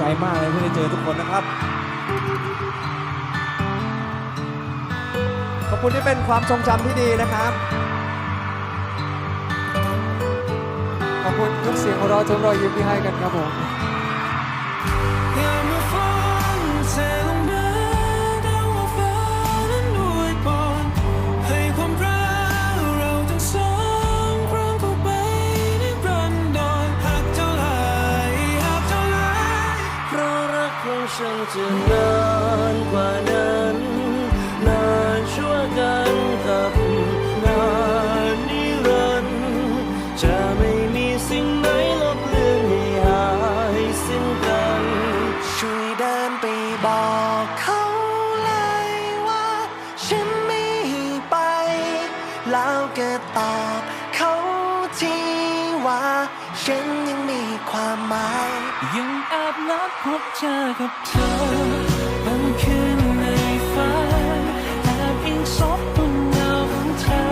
ใจมากเลยที่ได้เจอทุกคนนะครับ ขอบคุณที่เป็นความทรงจำที่ดีนะครับ ขอบคุณทุกเสียงของเราทุกรอยยิ้มที่ให้กันครับผม จะนานกว่านั้น นานชั่วกันกับนานนิรันดร์จะไม่มีสิ่งไหนลบเลือนให้หายสิ้นกัน ช่วยเดินไปบอกเขาเลยว่า ฉันไม่ไป แล้วก็ตอบเขาที่ว่า ฉันยังมีความหมาย ยังแอบนัดพบเจอกับเธอบางคืนในฝันแอบอิงซบบนเงาของเธอ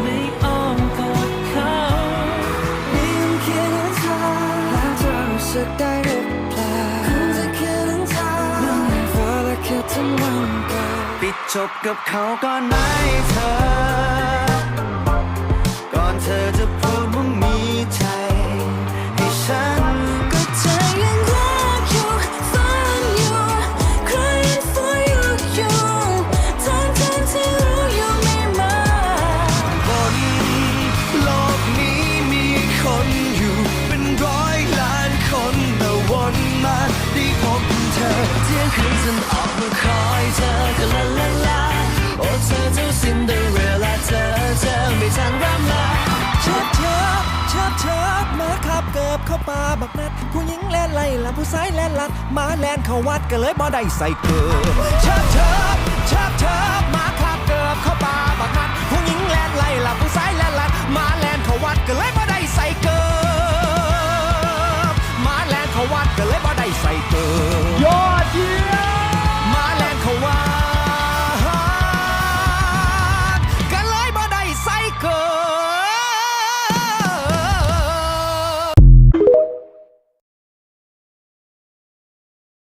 ไม่อ้อมกอดเขาไม่ยอมเคียงข้างเธอแล้วเธอรู้สึกได้หรือเปล่าคงจะเคียงข้างเธอนั่งในฟ้าและคิดถึงวันเก่าปิดจบกับเขาก่อนไหมเธอ งคืนฉันออกมาคอยเธอก็ลาลาลาโอ้เธอเจ้าซินเดอเรลล่าเธอเธอไม่ทันร่ำลาเชิบเชิดเชิบเชิดมาขับเกิบเข้าป่าบักนัด ผู้หญิงแลนไล่ละผู้ชายแล่นลัดหมาแลนเข้าวัดก็เลยบ่ได้ใส่เกิบเชิบเชิดเชิบเชิดมาขับ